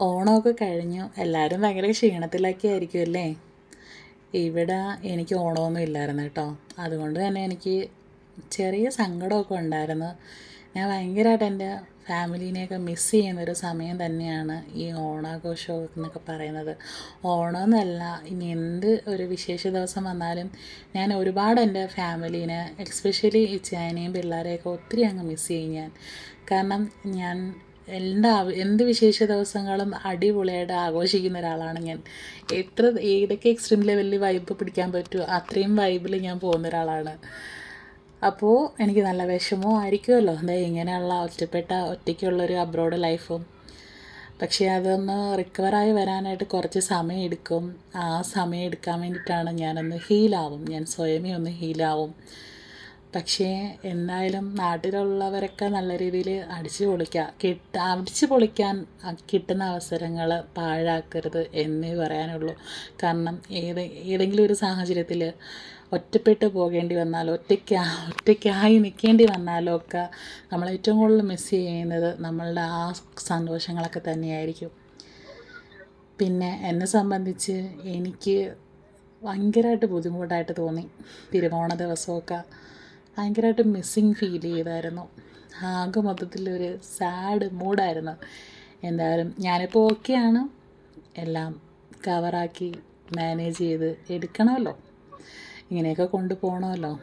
ഓണമൊക്കെ കഴിഞ്ഞു. എല്ലാവരും ഭയങ്കര ക്ഷീണത്തിലൊക്കെ ആയിരിക്കും അല്ലേ? ഇവിടെ എനിക്ക് ഓണമൊന്നും ഇല്ലായിരുന്നു കേട്ടോ. അതുകൊണ്ട് തന്നെ എനിക്ക് ചെറിയ സങ്കടമൊക്കെ ഉണ്ടായിരുന്നു. ഞാൻ ഭയങ്കരമായിട്ട് എന്റെ ഫാമിലീനെയൊക്കെ മിസ് ചെയ്യുന്നൊരു സമയം തന്നെയാണ് ഈ ഓണാഘോഷം എന്നൊക്കെ പറയുന്നത്. ഓണമെന്നല്ല ഇനി എന്ത് ഒരു വിശേഷ ദിവസം വന്നാലും ഞാൻ ഒരുപാട് എന്റെ ഫാമിലീനെ എക്സ്പെഷ്യലി ഇച്ചായനെയും പിള്ളേരെയൊക്കെ ഒത്തിരി അങ്ങ് മിസ് ചെയ്യും ഞാൻ. കാരണം ഞാൻ എല്ലാ എന്ത് വിശേഷ ദിവസങ്ങളും അടിപൊളിയായിട്ട് ആഘോഷിക്കുന്ന ഒരാളാണ് ഞാൻ. എത്ര ഏതൊക്കെ എക്സ്ട്രീം ലെവലിൽ വൈബ് പിടിക്കാൻ പറ്റുമോ അത്രയും വൈബിൽ ഞാൻ പോകുന്ന ഒരാളാണ്. അപ്പോൾ എനിക്ക് നല്ല വിഷമവും ആയിരിക്കുമല്ലോ എന്താ ഇങ്ങനെയുള്ള ഒറ്റപ്പെട്ട ഒറ്റയ്ക്കുള്ളൊരു അബ്രോഡ് ലൈഫും പക്ഷേ അതൊന്ന് റിക്കവറായി വരാനായിട്ട് കുറച്ച് സമയം എടുക്കും. ആ സമയം എടുക്കാൻ വേണ്ടിയിട്ടാണ് ഞാനൊന്ന് ഹീലാവും ഞാൻ സ്വയമേ ഒന്ന് ഹീലാവും പക്ഷേ എന്തായാലും നാട്ടിലുള്ളവരൊക്കെ നല്ല രീതിയിൽ അടിച്ചു പൊളിക്കുക കിട്ട അടിച്ച് പൊളിക്കാൻ കിട്ടുന്ന അവസരങ്ങൾ പാഴാക്കരുത് എന്നേ പറയാനുള്ളൂ. കാരണം ഏത് ഏതെങ്കിലും ഒരു സാഹചര്യത്തിൽ ഒറ്റപ്പെട്ട് പോകേണ്ടി വന്നാലോ ഒറ്റയ്ക്ക് ഒറ്റയ്ക്കായി നിൽക്കേണ്ടി വന്നാലോ ഒക്കെ നമ്മൾ ഏറ്റവും കൂടുതൽ മിസ് ചെയ്യുന്നത് നമ്മളുടെ ആ സന്തോഷങ്ങളൊക്കെ തന്നെയായിരിക്കും. പിന്നെ എന്നെ സംബന്ധിച്ച് എനിക്ക് ഭയങ്കരമായിട്ട് ബുദ്ധിമുട്ടായിട്ട് തോന്നി. തിരുവോണ ദിവസമൊക്കെ ഭയങ്കരമായിട്ട് മിസ്സിങ് ഫീൽ ചെയ്തായിരുന്നു. ആകെ മൊത്തത്തിലൊരു സാഡ് മൂഡായിരുന്നു എന്തായാലും ഞാനിപ്പോൾ ഓക്കെയാണ് എല്ലാം കവറാക്കി മാനേജ് ചെയ്ത് എടുക്കണമല്ലോ. ഇങ്ങനെയൊക്കെ കൊണ്ടുപോകണമല്ലോ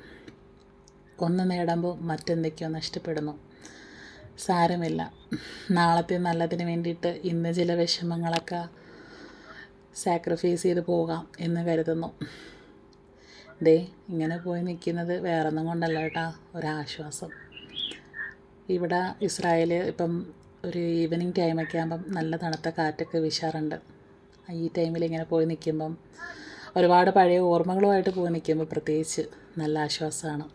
ഒന്ന് നേടുമ്പോൾ മറ്റെന്തൊക്കെയോ നഷ്ടപ്പെടുന്നു. സാരമില്ല. നാളത്തെ നല്ലതിന് വേണ്ടിയിട്ട് ഇന്ന് ചില വിഷമങ്ങളൊക്കെ സാക്രിഫൈസ് ചെയ്ത് പോകാം എന്ന് കരുതുന്നു. ദേ ഇങ്ങനെ പോയി നിൽക്കുന്നത് വേറൊന്നും കൊണ്ടല്ല കേട്ടോ. ഒരാശ്വാസം. ഇവിടെ ഇസ്രായേൽ ഇപ്പം ഒരു ഈവനിങ് ടൈമൊക്കെ ആകുമ്പം നല്ല തണുത്ത കാറ്റൊക്കെ വീശാറുണ്ട്. ഈ ടൈമിൽ ഇങ്ങനെ പോയി നിൽക്കുമ്പം ഒരുപാട് പഴയ ഓർമ്മകളുമായിട്ട് പോയി നിൽക്കുമ്പോൾ പ്രത്യേകിച്ച് നല്ല ആശ്വാസമാണ്